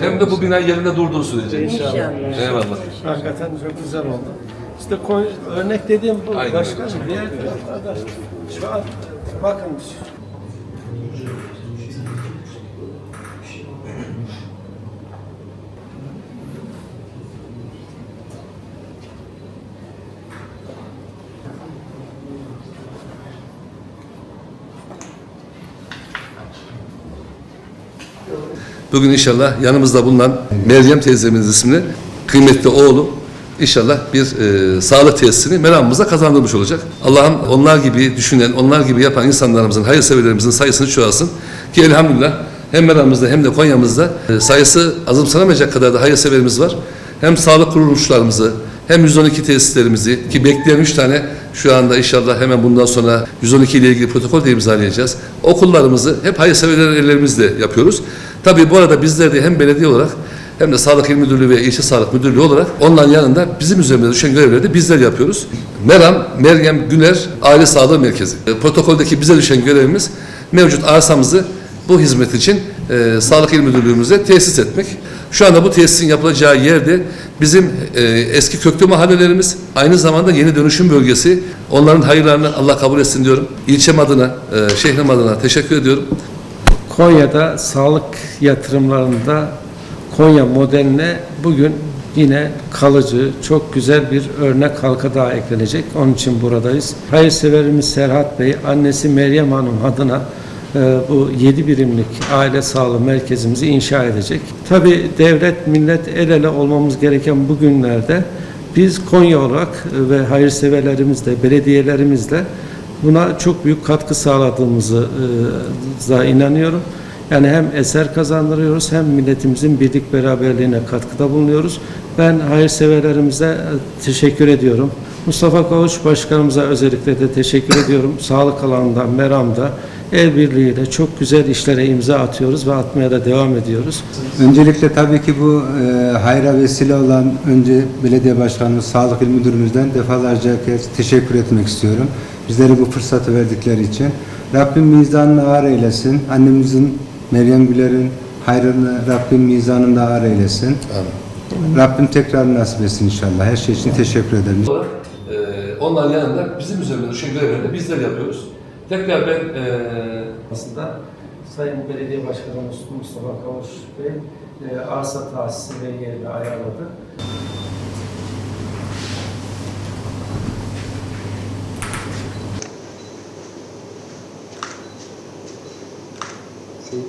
Hem de bu bina yerinde durduğu sürece. İnşallah. Eyvallah. Hakikaten çok güzel oldu. İşte koy- örnek dediğim bu. Aynen. Başka bir yer yok arkadaş. Şu an bakın Bugün inşallah yanımızda bulunan Meryem teyzemiz isimli kıymetli oğlu inşallah bir e, sağlık tesisini meramımıza kazandırmış olacak. Allah'ım onlar gibi düşünen, onlar gibi yapan insanlarımızın, hayırseverlerimizin sayısını çoğalsın. Ki elhamdülillah hem meramımızda hem de Konya'mızda e, sayısı azımsanamayacak kadar da hayırseverimiz var. Hem sağlık kuruluşlarımızı, hem 112 tesislerimizi ki bekleyen 3 tane şu anda inşallah hemen bundan sonra 112 ile ilgili protokol de imzalayacağız. Okullarımızı hep hayırseverler ellerimizle yapıyoruz. Tabii bu arada bizler de hem belediye olarak hem de Sağlık İl Müdürlüğü ve İlçe Sağlık Müdürlüğü olarak onların yanında bizim üzerimize düşen görevleri de bizler yapıyoruz. Meram, Meryem Güner Aile Sağlığı Merkezi. E, Protokoldeki bize düşen görevimiz mevcut arsamızı bu hizmet için e, Sağlık İl Müdürlüğümüze tesis etmek. Şu anda bu tesisin yapılacağı yerde bizim e, eski köklü mahallelerimiz, aynı zamanda yeni dönüşüm bölgesi. Onların hayırlarını Allah kabul etsin diyorum. İlçem adına, e, şehrim adına teşekkür ediyorum. Konya'da sağlık yatırımlarında Konya modeline bugün yine kalıcı, çok güzel bir örnek halka daha eklenecek. Onun için buradayız. Hayırseverimiz Serhat Bey, annesi Meryem Hanım adına e, bu 7 birimlik aile sağlığı merkezimizi inşa edecek. Tabi devlet, millet el ele olmamız gereken bu günlerde biz Konya olarak e, ve hayırseverlerimizle, belediyelerimizle buna çok büyük katkı sağladığımızı e, da inanıyorum. Yani hem eser kazandırıyoruz hem milletimizin birlik beraberliğine katkıda bulunuyoruz. Ben hayırseverlerimize e, teşekkür ediyorum. Mustafa Kavuş Başkanımıza özellikle de teşekkür ediyorum. Sağlık alanında, Meram'da el birliğiyle çok güzel işlere imza atıyoruz ve atmaya da devam ediyoruz. Öncelikle tabii ki bu e, hayra vesile olan önce belediye başkanımız, sağlık il müdürümüzden defalarca kez teşekkür etmek istiyorum. Bizlere bu fırsatı verdikleri için. Rabbim mizanını ağır eylesin. Annemizin Meryem Güler'in hayrını Rabbim mizanında ağır eylesin. Rabbim tekrar nasip etsin inşallah. Her şey için teşekkür ederim. olarak e, onların yanında bizim üzerimize düşen görevleri de bizler yapıyoruz. Tekrar ben e, Aslında Sayın Belediye Başkanımız Mustafa Kavuş Bey e, arsa tahsisi ve yerini ayarladı. Şey,